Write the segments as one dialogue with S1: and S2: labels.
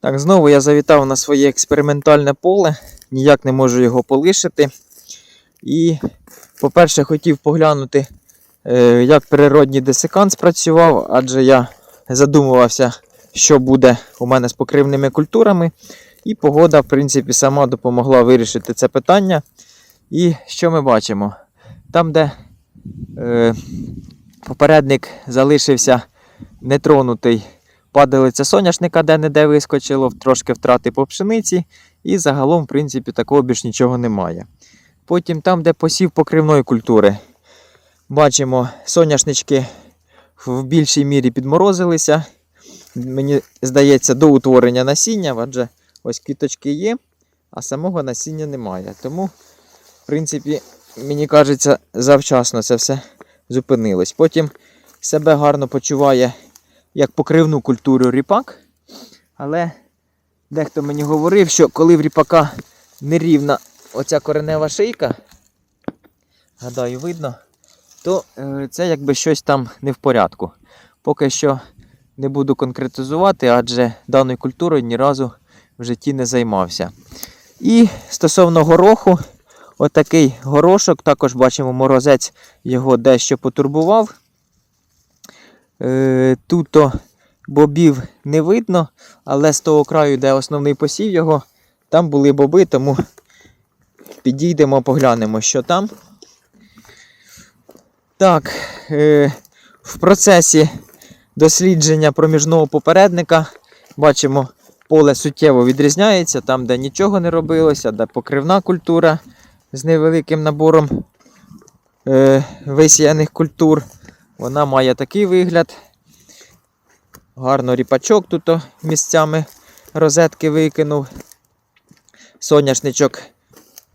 S1: Так, знову я завітав на своє експериментальне поле, ніяк не можу його полишити. І, по-перше, хотів поглянути, е, як природній десикант спрацював, адже я задумувався, що буде у мене з покривними культурами. І погода, в принципі, сама допомогла вирішити це питання. І що ми бачимо? Там, де е, попередник залишився нетронутий падалиця соняшника де-не-де вискочило, трошки втрати по пшениці, і загалом, в принципі, такого більш нічого немає. Потім там, де посів покривної культури, бачимо, соняшнички в більшій мірі підморозилися. Мені здається, до утворення насіння, адже ось квіточки є, а самого насіння немає. Тому, в принципі, мені кажеться, завчасно це все зупинилось. Потім себе гарно почуває як покривну культуру ріпак. Але дехто мені говорив, що коли в ріпака нерівна оця коренева шийка, гадаю, видно, то е, це якби щось там не в порядку. Поки що не буду конкретизувати, адже даною культурою ні разу в житті не займався. І стосовно гороху, отакий горошок, також бачимо, морозець його дещо потурбував. Е, тут то бобів не видно, але з того краю, де основний посів його, там були боби, тому підійдемо, поглянемо, що там. Так, е, в процесі дослідження проміжного попередника бачимо, поле суттєво відрізняється, там, де нічого не робилося, де покривна культура з невеликим набором е, висіяних культур. Вона має такий вигляд. Гарно ріпачок тут місцями розетки викинув. Соняшничок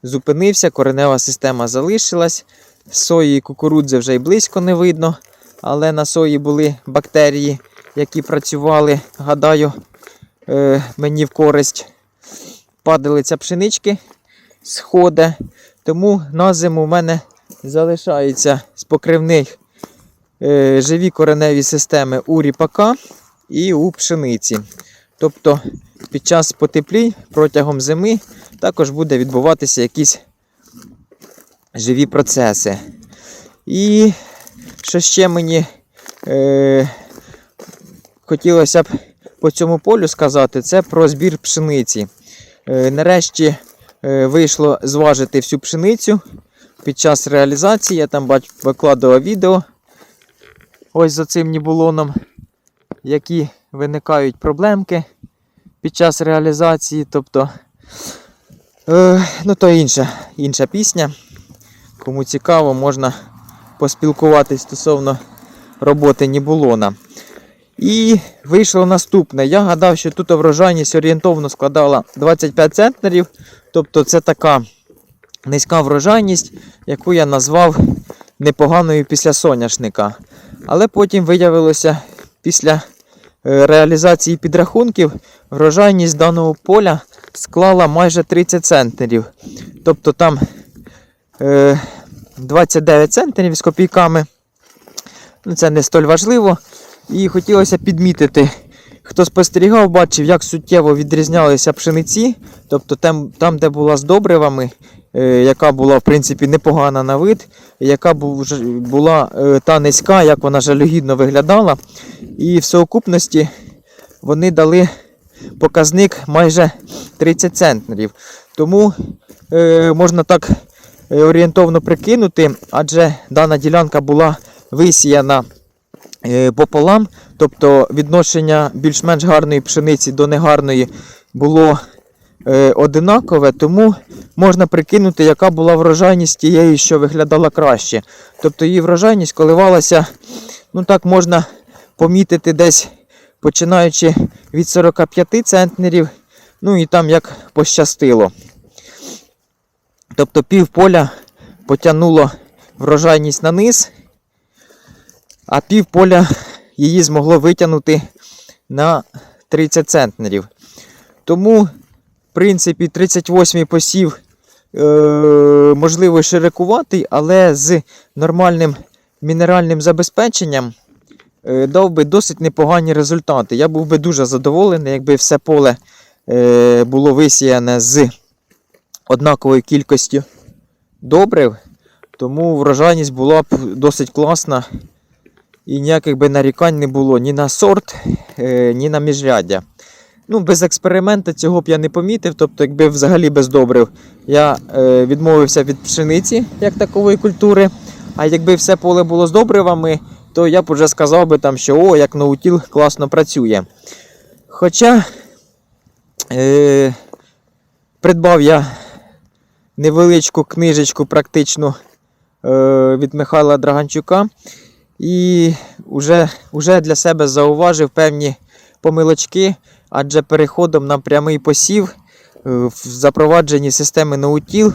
S1: зупинився, коренева система залишилась. Сої і кукурудзи вже й близько не видно, але на сої були бактерії, які працювали, гадаю, е, мені в користь. Падалиця пшенички сходи. Тому на зиму в мене залишається з покривних живі кореневі системи у ріпака і у пшениці. Тобто під час потеплінь протягом зими також буде відбуватися якісь живі процеси. І що ще мені е, хотілося б по цьому полю сказати, це про збір пшениці. Е, нарешті е, вийшло зважити всю пшеницю під час реалізації. Я там викладував відео ось за цим нібулоном, які виникають проблемки під час реалізації. Тобто, е, ну то інша, інша пісня. Кому цікаво, можна поспілкуватись стосовно роботи нібулона. І вийшло наступне. Я гадав, що тут врожайність орієнтовно складала 25 центнерів. Тобто це така низька врожайність, яку я назвав непоганою після соняшника. Але потім виявилося після е, реалізації підрахунків врожайність даного поля склала майже 30 центнерів. Тобто там е, 29 центнерів з копійками. Ну, Це не столь важливо. І хотілося підмітити, хто спостерігав, бачив, як суттєво відрізнялися пшениці, тобто там, там де була з добривами, е, яка була в принципі непогана на вид, яка була е, та низька, як вона жалюгідно виглядала. І в совокупності вони дали показник майже 30 центнерів. Тому е, можна так е, орієнтовно прикинути, адже дана ділянка була висіяна е, пополам, тобто відношення більш-менш гарної пшениці до негарної було е, одинакове, тому можна прикинути, яка була врожайність тієї, що виглядала краще. Тобто її врожайність коливалася, ну так можна помітити десь починаючи від 45 центнерів, ну і там як пощастило. Тобто пів поля потягнуло врожайність на низ, а пів поля її змогло витягнути на 30 центнерів. Тому, в принципі, 38-й посів е, можливо ширикуватий, але з нормальним мінеральним забезпеченням е, дав би досить непогані результати. Я був би дуже задоволений, якби все поле е, було висіяне з однаковою кількістю добрив, тому врожайність була б досить класна. І ніяких би нарікань не було ні на сорт, е, ні на міжряддя. Ну, без експерименту цього б я не помітив. Тобто, якби взагалі без добрив я е, відмовився від пшениці як такової культури. А якби все поле було з добривами, то я б уже сказав би там, що о, як наутіл класно працює. Хоча е, придбав я невеличку книжечку практично е, від Михайла Драганчука. І вже, вже для себе зауважив певні помилочки, адже переходом на прямий посів е, в запровадженні системи наутіл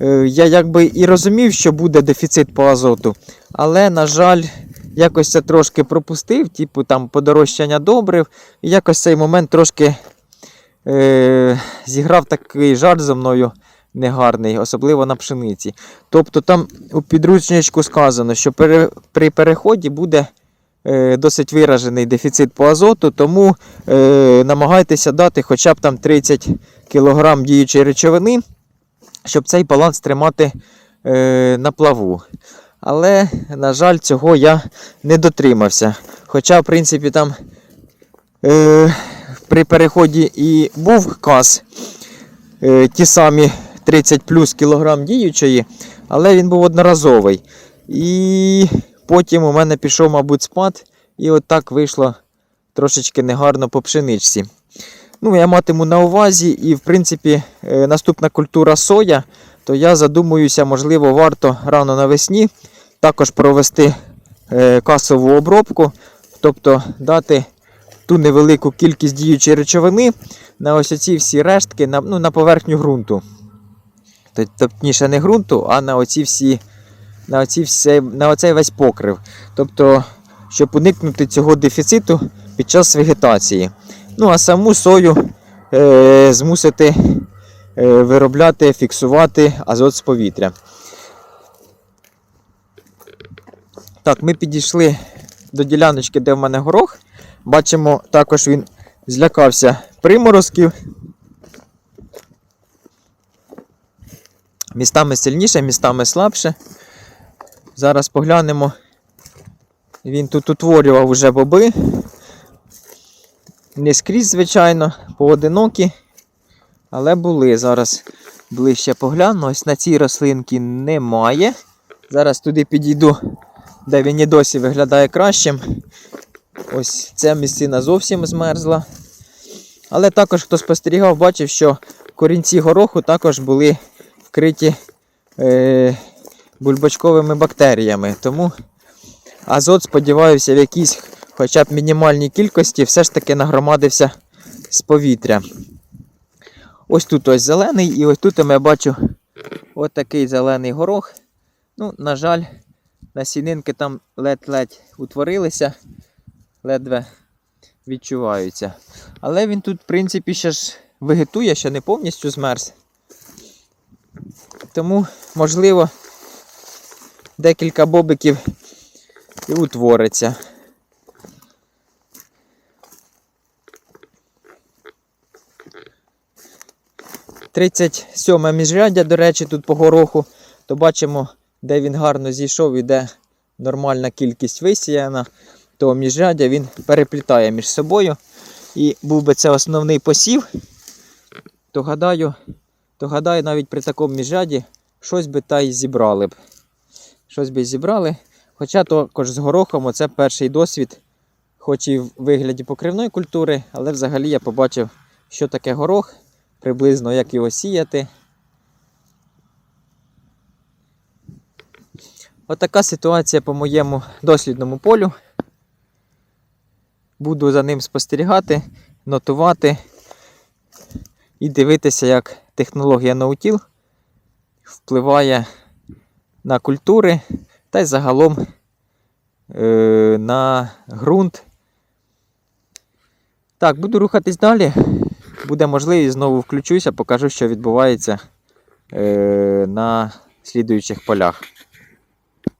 S1: е, я якби і розумів, що буде дефіцит по азоту, але, на жаль, якось це трошки пропустив, типу там подорожчання добрив, і якось цей момент трошки е, зіграв такий жарт зо мною негарний, особливо на пшениці. Тобто там у підручничку сказано, що при переході буде досить виражений дефіцит по азоту, тому е, намагайтеся дати хоча б там 30 кг діючої речовини, щоб цей баланс тримати е, на плаву. Але, на жаль, цього я не дотримався. Хоча, в принципі, там е, при переході і був каз, е, ті самі 30 плюс кілограм діючої, але він був одноразовий. І потім у мене пішов, мабуть, спад, і от так вийшло трошечки негарно по пшеничці. Ну, я матиму на увазі, і в принципі е, наступна культура соя, то я задумуюся, можливо, варто рано навесні також провести е, касову обробку, тобто дати ту невелику кількість діючої речовини на ось оці всі рештки на, ну, на поверхню ґрунту. Т- Точніше, не ґрунту, а на оці всі, на, оці все, на оцей весь покрив. Тобто, щоб уникнути цього дефіциту під час вегетації. Ну, а саму сою е, змусити е, виробляти, фіксувати азот з повітря. Так, ми підійшли до діляночки, де в мене горох. Бачимо, також він злякався приморозків. Містами сильніше, містами слабше. Зараз поглянемо. Він тут утворював уже боби. Не скрізь, звичайно, поодинокі, але були. Зараз ближче погляну. Ось на цій рослинці немає. Зараз туди підійду, де він і досі виглядає кращим. Ось ця місцина зовсім змерзла. Але також, хто спостерігав, бачив, що корінці гороху також були вкриті е, бульбочковими бактеріями. Тому азот, сподіваюся, в якійсь хоча б мінімальній кількості все ж таки нагромадився з повітря. Ось тут ось зелений, і ось тут я бачу ось такий зелений горох. Ну, на жаль, насінинки там ледь-ледь утворилися, ледве відчуваються. Але він тут, в принципі, ще ж вегетує, ще не повністю змерз. Тому, можливо, декілька бобиків і утвориться. Тридцять сьоме міжряддя, до речі, тут по гороху, то бачимо, де він гарно зійшов і де нормальна кількість висіяна, то міжряддя він переплітає між собою. І був би це основний посів, то гадаю, то гадаю, навіть при такому міжряді щось би та й зібрали б. Щось би зібрали. Хоча також з горохом це перший досвід, хоч і в вигляді покривної культури, але взагалі я побачив, що таке горох, приблизно як його сіяти. Отака ситуація по моєму дослідному полю. Буду за ним спостерігати, нотувати і дивитися, як технологія наутіл впливає на культури та й загалом е, на ґрунт. Так, буду рухатись далі. Буде можливість, знову включуся, покажу, що відбувається е, на слідуючих полях.